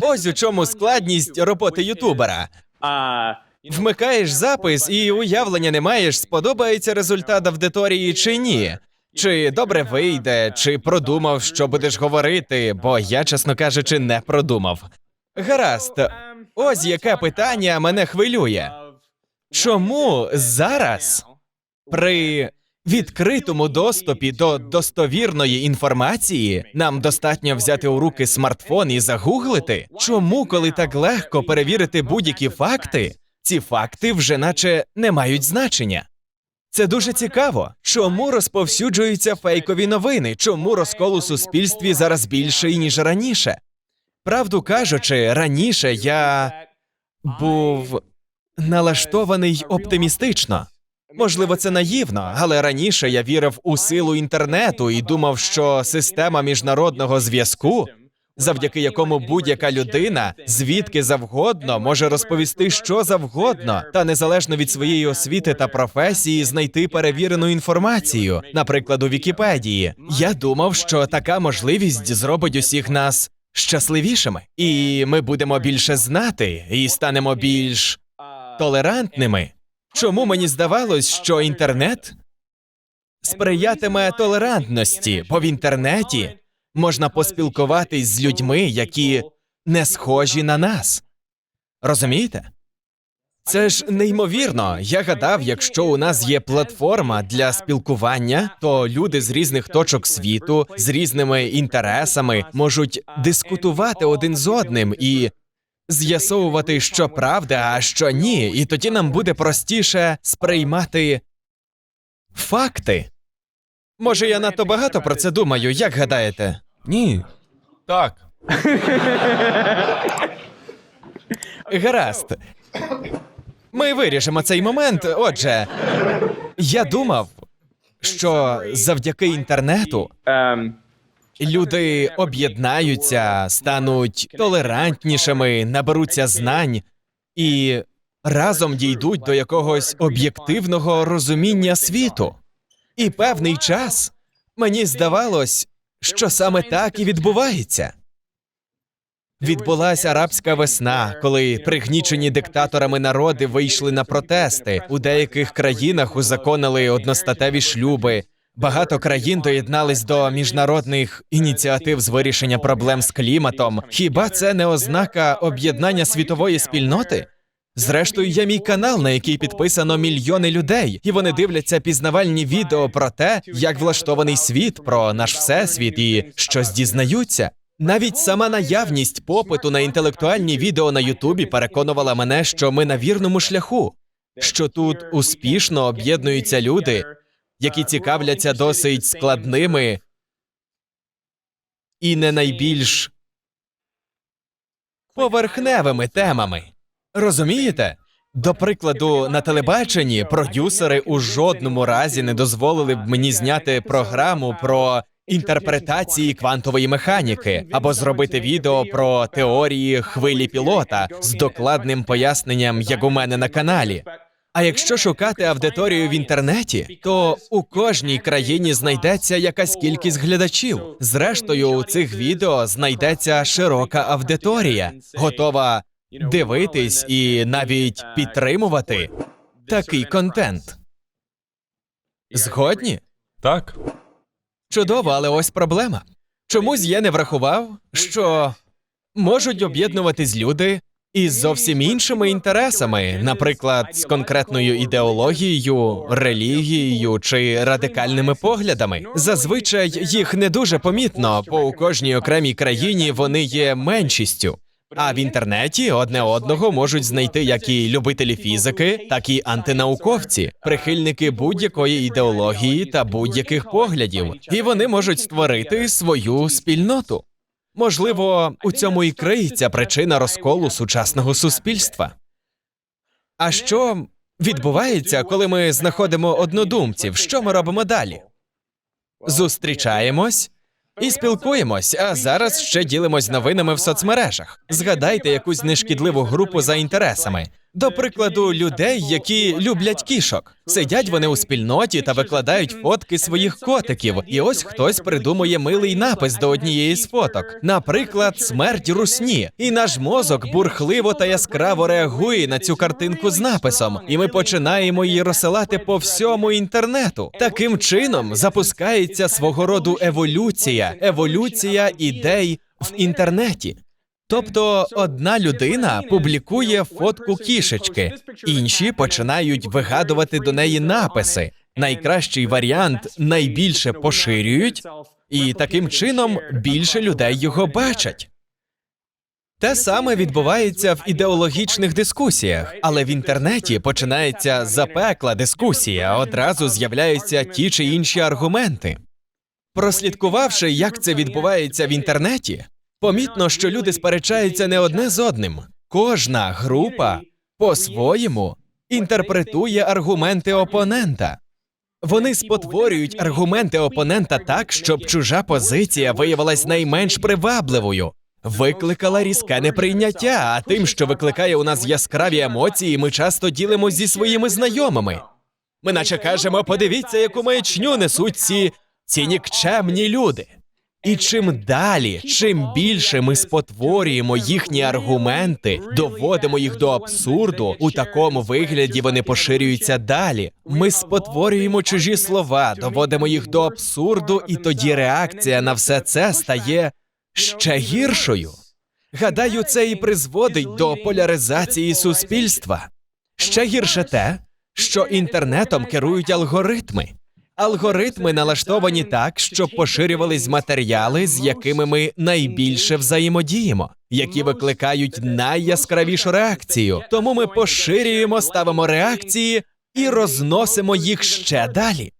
Ось у чому складність роботи ютубера. Вмикаєш запис і уявлення не маєш, сподобається результат аудиторії чи ні. Чи добре вийде, чи продумав, що будеш говорити, бо я, чесно кажучи, не продумав. Гаразд, ось яке питання мене хвилює. Чому зараз при відкритому доступі до достовірної інформації нам достатньо взяти у руки смартфон і загуглити? Чому, коли так легко перевірити будь-які факти, ці факти вже наче не мають значення? Це дуже цікаво. Чому розповсюджуються фейкові новини? Чому розкол у суспільстві зараз більший, ніж раніше? Правду кажучи, раніше я був налаштований оптимістично. Можливо, це наївно, але раніше я вірив у силу інтернету і думав, що система міжнародного зв'язку, завдяки якому будь-яка людина звідки завгодно може розповісти що завгодно, та незалежно від своєї освіти та професії знайти перевірену інформацію, наприклад, у Вікіпедії. Я думав, що така можливість зробить усіх нас щасливішими, і ми будемо більше знати і станемо більш толерантними. Чому мені здавалось, що інтернет сприятиме толерантності, бо в інтернеті можна поспілкуватись з людьми, які не схожі на нас. Розумієте? Це ж неймовірно. Я гадав, якщо у нас є платформа для спілкування, то люди з різних точок світу, з різними інтересами можуть дискутувати один з одним і з'ясовувати, що правда, а що ні, і тоді нам буде простіше сприймати факти. Може, я надто багато про це думаю, як гадаєте? Ні. Так. Гаразд. Ми вирішимо цей момент. Отже, я думав, що завдяки інтернету люди об'єднаються, стануть толерантнішими, наберуться знань і разом дійдуть до якогось об'єктивного розуміння світу. І певний час мені здавалось, що саме так і відбувається. Відбулася арабська весна, коли пригнічені диктаторами народи вийшли на протести. У деяких країнах узаконили одностатеві шлюби. Багато країн доєднались до міжнародних ініціатив з вирішення проблем з кліматом. Хіба це не ознака об'єднання світової спільноти? Зрештою, є мій канал, на який підписано мільйони людей, і вони дивляться пізнавальні відео про те, як влаштований світ, про наш всесвіт і щось дізнаються. Навіть сама наявність попиту на інтелектуальні відео на Ютубі переконувала мене, що ми на вірному шляху, що тут успішно об'єднуються люди, які цікавляться досить складними і не найбільш поверхневими темами. Розумієте? До прикладу, на телебаченні продюсери у жодному разі не дозволили б мені зняти програму про інтерпретації квантової механіки або зробити відео про теорії хвилі пілота з докладним поясненням, як у мене на каналі. А якщо шукати аудиторію в інтернеті, то у кожній країні знайдеться якась кількість глядачів. Зрештою, у цих відео знайдеться широка аудиторія, готова дивитись і навіть підтримувати такий контент. Згодні? Так. Чудово, але ось проблема. Чомусь я не врахував, що можуть об'єднуватись люди із зовсім іншими інтересами, наприклад, з конкретною ідеологією, релігією чи радикальними поглядами. Зазвичай їх не дуже помітно, бо у кожній окремій країні вони є меншістю. А в інтернеті одне одного можуть знайти як і любителі фізики, так і антинауковці, прихильники будь-якої ідеології та будь-яких поглядів, і вони можуть створити свою спільноту. Можливо, у цьому і криється причина розколу сучасного суспільства. А що відбувається, коли ми знаходимо однодумців? Що ми робимо далі? Зустрічаємось і спілкуємось, а зараз ще ділимось новинами в соцмережах. Згадайте якусь нешкідливу групу за інтересами. До прикладу, людей, які люблять кішок. Сидять вони у спільноті та викладають фотки своїх котиків. І ось хтось придумує милий напис до однієї з фоток. Наприклад, смерть русні. І наш мозок бурхливо та яскраво реагує на цю картинку з написом. І ми починаємо її розсилати по всьому інтернету. Таким чином запускається свого роду еволюція, еволюція ідей в інтернеті. Тобто одна людина публікує фотку кішечки, інші починають вигадувати до неї написи. Найкращий варіант найбільше поширюють, і таким чином більше людей його бачать. Те саме відбувається в ідеологічних дискусіях, але в інтернеті починається запекла дискусія, одразу з'являються ті чи інші аргументи. Прослідкувавши, як це відбувається в інтернеті, помітно, що люди сперечаються не одне з одним. Кожна група по-своєму інтерпретує аргументи опонента. Вони спотворюють аргументи опонента так, щоб чужа позиція виявилась найменш привабливою. Викликала різке неприйняття, а тим, що викликає у нас яскраві емоції, ми часто ділимось зі своїми знайомими. Ми наче кажемо, подивіться, яку маячню несуть ці, ці нікчемні люди. І чим далі, чим більше ми спотворюємо їхні аргументи, доводимо їх до абсурду, у такому вигляді вони поширюються далі. Ми спотворюємо чужі слова, доводимо їх до абсурду, і тоді реакція на все це стає ще гіршою. Гадаю, це і призводить до поляризації суспільства. Ще гірше те, що інтернетом керують алгоритми. Алгоритми налаштовані так, щоб поширювались матеріали, з якими ми найбільше взаємодіємо, які викликають найяскравішу реакцію. Тому ми поширюємо, ставимо реакції і розносимо їх ще далі.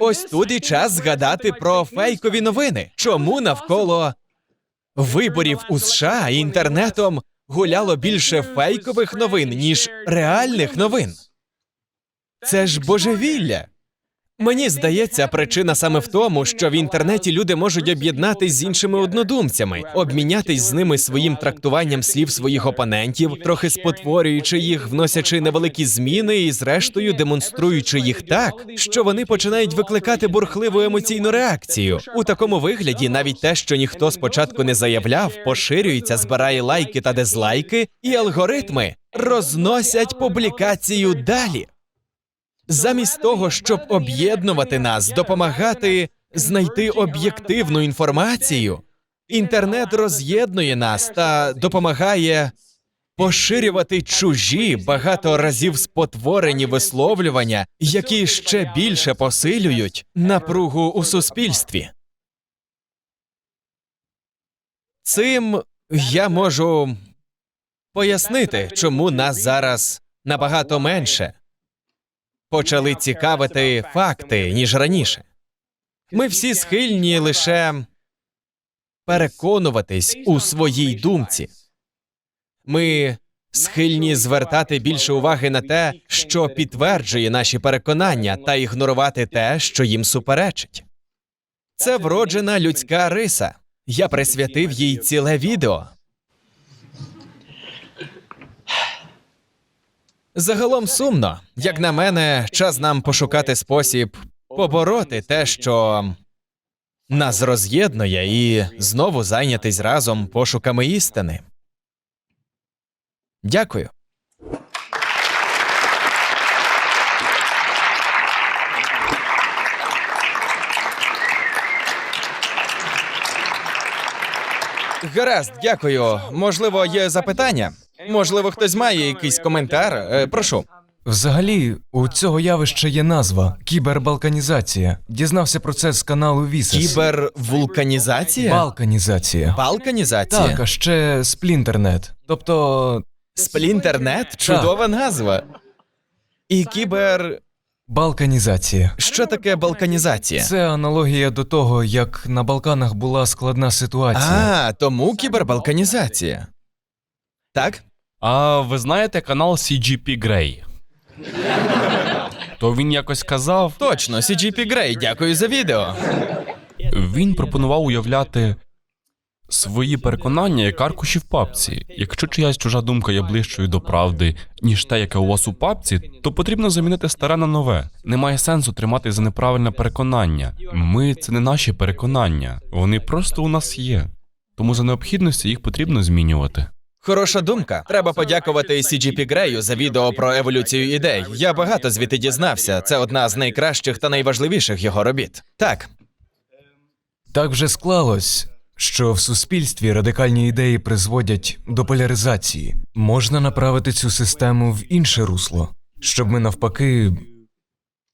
Ось тут і час згадати про фейкові новини. Чому навколо виборів у США інтернетом гуляло більше фейкових новин, ніж реальних новин? Це ж божевілля. Мені здається, причина саме в тому, що в інтернеті люди можуть об'єднатись з іншими однодумцями, обмінятись з ними своїм трактуванням слів своїх опонентів, трохи спотворюючи їх, вносячи невеликі зміни і, зрештою, демонструючи їх так, що вони починають викликати бурхливу емоційну реакцію. У такому вигляді навіть те, що ніхто спочатку не заявляв, поширюється, збирає лайки та дизлайки, і алгоритми розносять публікацію далі. Замість того, щоб об'єднувати нас, допомагати знайти об'єктивну інформацію, інтернет роз'єднує нас та допомагає поширювати чужі багато разів спотворені висловлювання, які ще більше посилюють напругу у суспільстві. Цим я можу пояснити, чому нас зараз набагато менше почали цікавити факти, ніж раніше. Ми всі схильні лише переконуватись у своїй думці. Ми схильні звертати більше уваги на те, що підтверджує наші переконання, та ігнорувати те, що їм суперечить. Це вроджена людська риса. Я присвятив їй ціле відео. Загалом сумно, як на мене, час нам пошукати спосіб побороти те, що нас роз'єднує, і знову зайнятись разом пошуками істини. Дякую. Гаразд, дякую. Можливо, є запитання? Можливо, хтось має якийсь коментар. Е, прошу. Взагалі, у цього явища є назва кібербалканізація. Дізнався про це з каналу Вісес. Кібервулканізація? Балканізація. Балканізація? Так, а ще сплінтернет. Тобто Сплінтернет? Чудова назва. І кібер. балканізація. Що таке балканізація? Це аналогія до того, як на Балканах була складна ситуація. А, тому кібербалканізація. Так? А ви знаєте канал CGP Grey? То він якось казав, Точно, CGP Grey, дякую за відео. він пропонував уявляти свої переконання як аркуші в папці. Якщо чиясь чужа думка є ближчою до правди, ніж те, яке у вас у папці, то потрібно замінити старе на нове. Немає сенсу тримати за неправильне переконання. Ми це не наші переконання, вони просто у нас є. Тому за необхідності їх потрібно змінювати. Хороша думка. Треба подякувати CGP Грею за відео про еволюцію ідей. Я багато звідти дізнався. Це одна з найкращих та найважливіших його робіт. Так, Так вже склалось, що в суспільстві радикальні ідеї призводять до поляризації. Можна направити цю систему в інше русло, щоб ми навпаки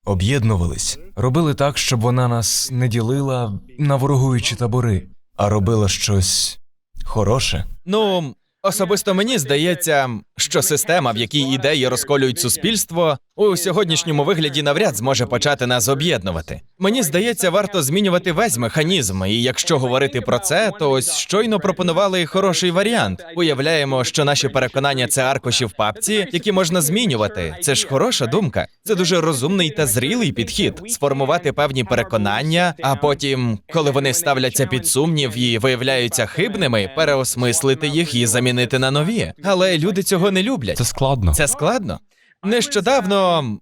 об'єднувались, робили так, щоб вона нас не ділила на ворогуючі табори, а робила щось хороше. ну особисто мені здається, що система, в якій ідеї розколюють суспільство, у сьогоднішньому вигляді навряд зможе почати нас об'єднувати. Мені здається, варто змінювати весь механізм. І якщо говорити про це, то ось щойно пропонували хороший варіант. Уявляємо, що наші переконання це аркуші в папці, які можна змінювати. Це ж хороша думка. Це дуже розумний та зрілий підхід сформувати певні переконання, а потім, коли вони ставляться під сумнів і виявляються хибними, переосмислити їх і замінити на нові. Але люди цього не люблять. Це складно. Це складно. Нещодавно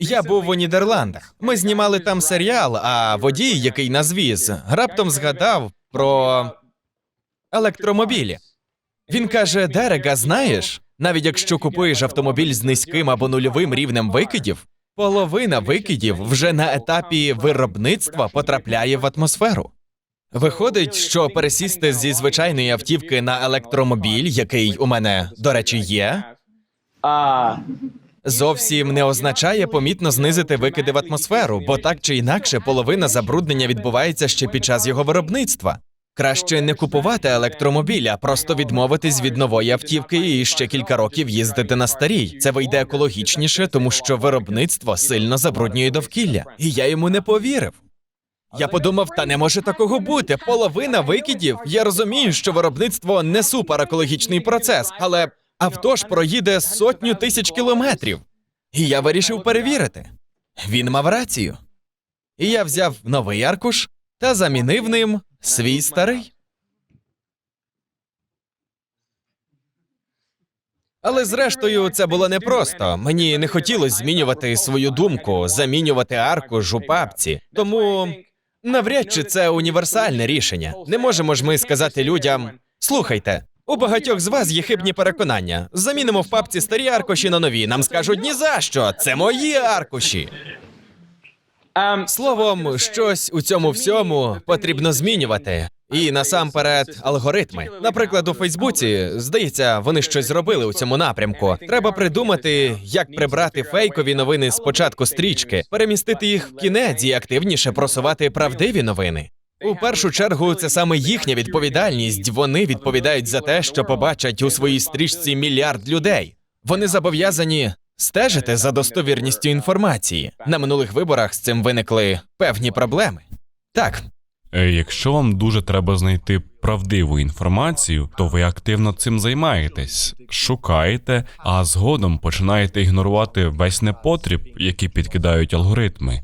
я був у Нідерландах. Ми знімали там серіал, а водій, який нас віз, раптом згадав про електромобілі. Він каже: Дерега, знаєш, навіть якщо купуєш автомобіль з низьким або нульовим рівнем викидів, половина викидів вже на етапі виробництва потрапляє в атмосферу. Виходить, що пересісти зі звичайної автівки на електромобіль, який у мене, до речі, є, зовсім не означає помітно знизити викиди в атмосферу, бо так чи інакше половина забруднення відбувається ще під час його виробництва. Краще не купувати електромобіль, а просто відмовитись від нової автівки і ще кілька років їздити на старій. Це вийде екологічніше, тому що виробництво сильно забруднює довкілля. І я йому не повірив. Я подумав, та не може такого бути. Половина викидів. Я розумію, що виробництво не супер екологічний процес, але авто ж проїде сотню тисяч кілометрів. І я вирішив перевірити. Він мав рацію. І я взяв новий аркуш та замінив ним свій старий. Але зрештою це було непросто. Мені не хотілося змінювати свою думку, замінювати аркуш у папці. Тому навряд чи це універсальне рішення. Не можемо ж ми сказати людям: слухайте, у багатьох з вас є хибні переконання. Замінимо в папці старі аркуші на нові. Нам скажуть ні за що, це мої аркуші. Словом, щось у цьому всьому потрібно змінювати. І насамперед алгоритми. Наприклад, у Фейсбуці, здається, вони щось зробили у цьому напрямку. Треба придумати, як прибрати фейкові новини з початку стрічки, перемістити їх в кінець і активніше просувати правдиві новини. У першу чергу це саме їхня відповідальність. Вони відповідають за те, що побачать у своїй стрічці мільярд людей. Вони зобов'язані стежити за достовірністю інформації. На минулих виборах з цим виникли певні проблеми. Так, Якщо вам дуже треба знайти правдиву інформацію, то ви активно цим займаєтесь, шукаєте, а згодом починаєте ігнорувати весь непотріб, який підкидають алгоритми.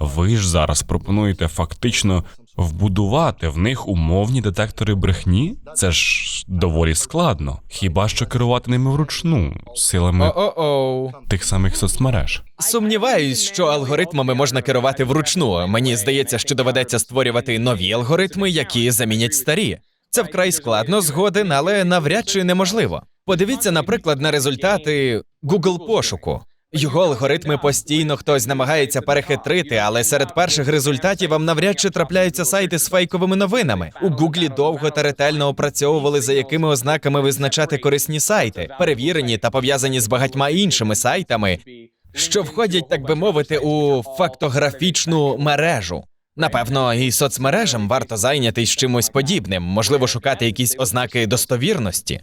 Ви ж зараз пропонуєте фактично вбудувати в них умовні детектори брехні? Це ж доволі складно. Хіба що керувати ними вручну силами о-о-о. тих самих соцмереж? Сумніваюсь, що алгоритмами можна керувати вручну. Мені здається, що доведеться створювати нові алгоритми, які замінять старі. Це вкрай складно згоден, але навряд чи неможливо. Подивіться, наприклад, на результати Google пошуку. Його алгоритми постійно хтось намагається перехитрити, але серед перших результатів вам навряд чи трапляються сайти з фейковими новинами. У Гуглі довго та ретельно опрацьовували, за якими ознаками визначати корисні сайти, перевірені та пов'язані з багатьма іншими сайтами, що входять, так би мовити, у фактографічну мережу. Напевно, і соцмережам варто зайнятись чимось подібним, можливо, шукати якісь ознаки достовірності.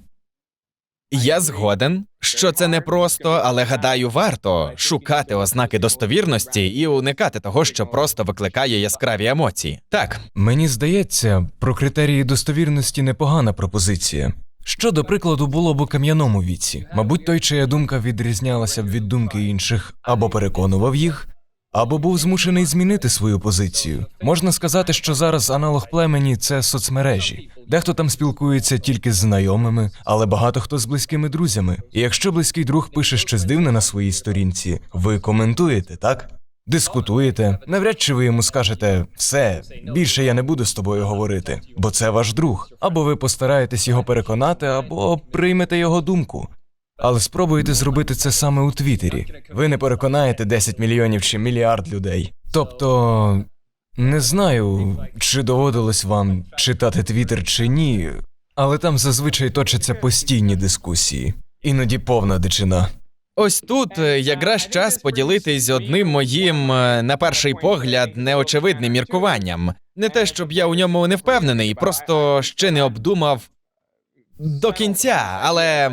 Я згоден, що це непросто, але гадаю, варто шукати ознаки достовірності і уникати того, що просто викликає яскраві емоції. Так, Мені здається, про критерії достовірності непогана пропозиція. Що, до прикладу, було б у кам'яному віці? Мабуть, той, чия думка відрізнялася б від думки інших або переконував їх, або був змушений змінити свою позицію. Можна сказати, що зараз аналог племені це соцмережі. Дехто там спілкується тільки з знайомими, але багато хто з близькими друзями. І якщо близький друг пише щось дивне на своїй сторінці, ви коментуєте, так? Дискутуєте, навряд чи ви йому скажете все, більше я не буду з тобою говорити, бо це ваш друг. Або ви постараєтесь його переконати, або приймете його думку. Але спробуйте зробити це саме у Твіттері. Ви не переконаєте 10 мільйонів чи мільярд людей. Тобто, не знаю, чи доводилось вам читати Твіттер чи ні, але там зазвичай точаться постійні дискусії, іноді повна дичина. Ось тут е, якраз час поділитись одним моїм, е, на перший погляд, неочевидним міркуванням. Не те, щоб я у ньому не впевнений, просто ще не обдумав до кінця, але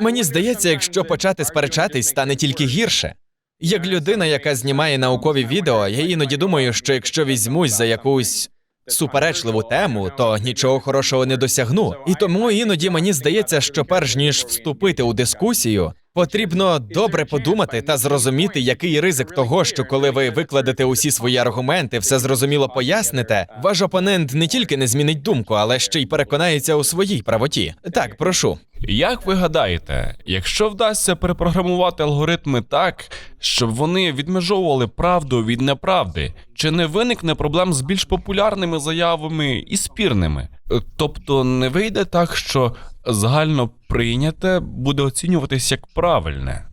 мені здається, якщо почати сперечатись, стане тільки гірше. Як людина, яка знімає наукові відео, я іноді думаю, що якщо візьмусь за якусь суперечливу тему, то нічого хорошого не досягну. І тому іноді мені здається, що перш ніж вступити у дискусію, потрібно добре подумати та зрозуміти, який ризик того, що коли ви викладете усі свої аргументи, все зрозуміло поясните, ваш опонент не тільки не змінить думку, але ще й переконається у своїй правоті. Так, прошу. Як ви гадаєте, якщо вдасться перепрограмувати алгоритми так, щоб вони відмежовували правду від неправди, чи не виникне проблем з більш популярними заявами і спірними? Тобто не вийде так, що загально прийняте буде оцінюватись як правильне.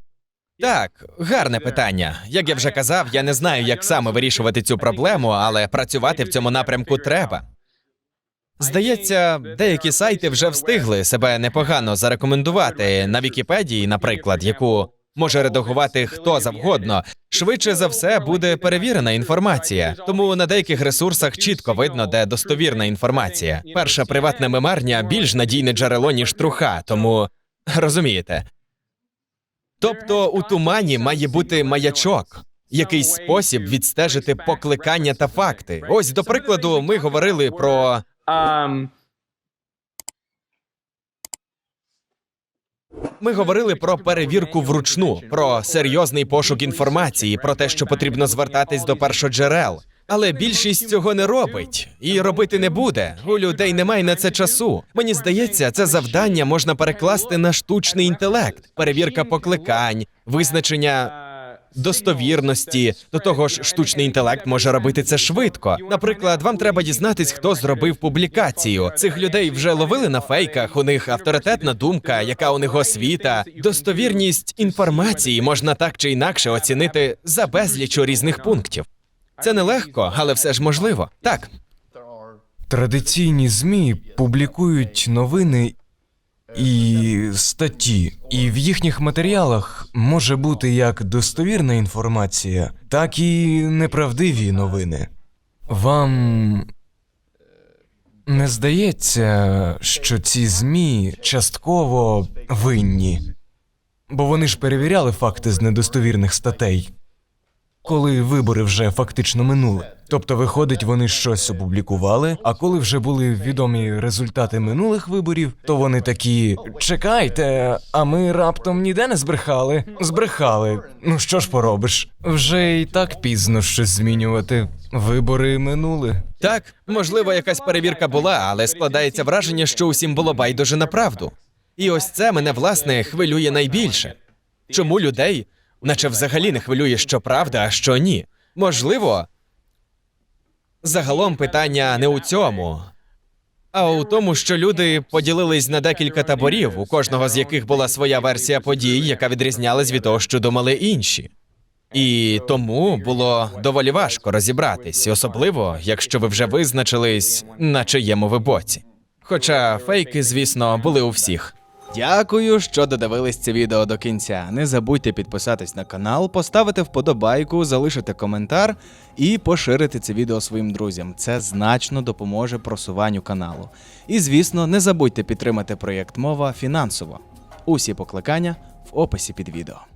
Так, гарне питання. Як я вже казав, я не знаю, як саме вирішувати цю проблему, але працювати в цьому напрямку треба. Здається, деякі сайти вже встигли себе непогано зарекомендувати на Вікіпедії, наприклад, яку може редагувати хто завгодно. Швидше за все буде перевірена інформація. Тому на деяких ресурсах чітко видно, де достовірна інформація. Перша приватна мемарня більш надійне джерело, ніж труха, тому розумієте. Тобто у тумані має бути маячок, якийсь спосіб відстежити покликання та факти. Ось до прикладу, ми говорили про Ми говорили про перевірку вручну, про серйозний пошук інформації, про те, що потрібно звертатись до першоджерел. Але більшість цього не робить і робити не буде. У людей немає на це часу. Мені здається, це завдання можна перекласти на штучний інтелект, перевірка покликань, визначення достовірності. До того ж, штучний інтелект може робити це швидко. Наприклад, вам треба дізнатись, хто зробив публікацію. Цих людей вже ловили на фейках. У них авторитетна думка, яка у них освіта. Достовірність інформації можна так чи інакше оцінити за безлічу різних пунктів. Це нелегко, але все ж можливо. Так, Традиційні ЗМІ публікують новини і статті, і в їхніх матеріалах може бути як достовірна інформація, так і неправдиві новини. Вам не здається, що ці ЗМІ частково винні, бо вони ж перевіряли факти з недостовірних статей коли вибори вже фактично минули. Тобто, виходить, вони щось опублікували. А коли вже були відомі результати минулих виборів, то вони такі: чекайте, а ми раптом ніде не збрехали. Збрехали. Ну що ж поробиш? Вже і так пізно щось змінювати. Вибори минули. так, можливо, якась перевірка була, але складається враження, що усім було байдуже на правду. І ось це мене власне хвилює найбільше. Чому людей, наче взагалі не хвилює, що правда, а що ні? Можливо, загалом питання не у цьому, а у тому, що люди поділились на декілька таборів, у кожного з яких була своя версія подій, яка відрізнялась від того, що думали інші. І тому було доволі важко розібратись, особливо якщо ви вже визначились на чиєму ви боці. Хоча фейки, звісно, були у всіх. Дякую, що додивились це відео до кінця. Не забудьте підписатись на канал, поставити вподобайку, залишити коментар і поширити це відео своїм друзям. Це значно допоможе просуванню каналу. І звісно, не забудьте підтримати проєкт мова фінансово. Усі покликання в описі під відео.